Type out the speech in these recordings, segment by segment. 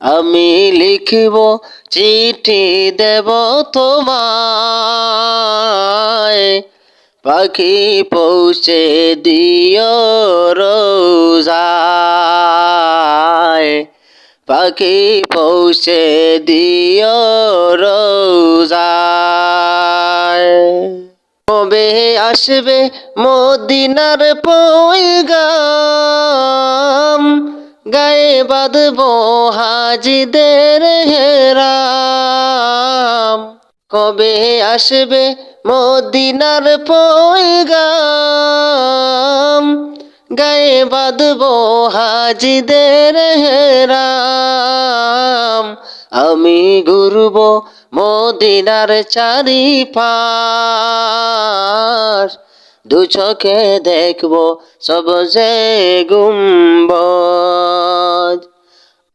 আমি লিখব চিঠি দেব তোমায়। পাখি পৌঁছে দিও রোজায়। পাখি পৌঁছে দিও রোজায়। কবে আসবে মদিনার পয়গাম গায়ে বাঁধব হাজিদের হেরাম। কবে আসবে মদিনার পয়গাম? গায়ে বাঁধব হাজিদের হেরাম। আমি ঘুরব মদিনার চারি পাশ দু চোখে দেখব সবজে গুম্বদ।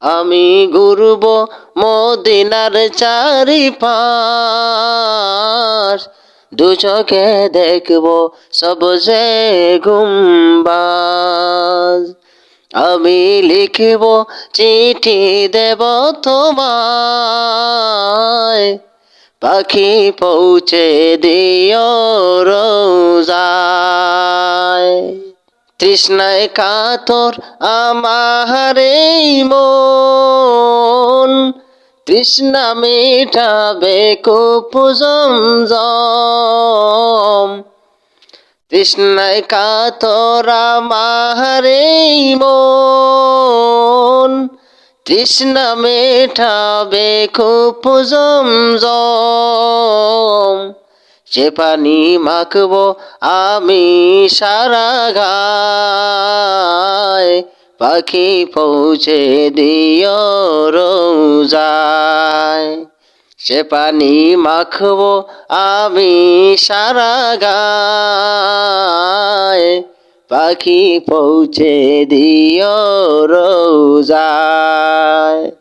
আমি ঘুরব মদিনার চারি পাশ দু চোখে দেখব সবজে গুম্বাজ। আমি লিখব চিঠি দেব তোমায়। পাখি পৌঁছে দিও রোজায় তৃষ্ণায় কাতর আমার মন। তৃষ্ণা মেটাবে কুপ জমজম তৃষ্ণায় কাতর আমার এই মন। তৃষ্ণা মেটাবে খুব জমজম সে পানি মাখবো আমি সারা গায়। পাখি পৌঁছে দিও রোজায়। সে পানি মাখবো আমি সারা গায়। পাখি পৌঁছে দিও রোজায়।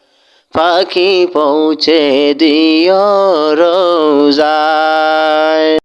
পাখি পৌঁছে দিও রোজায়।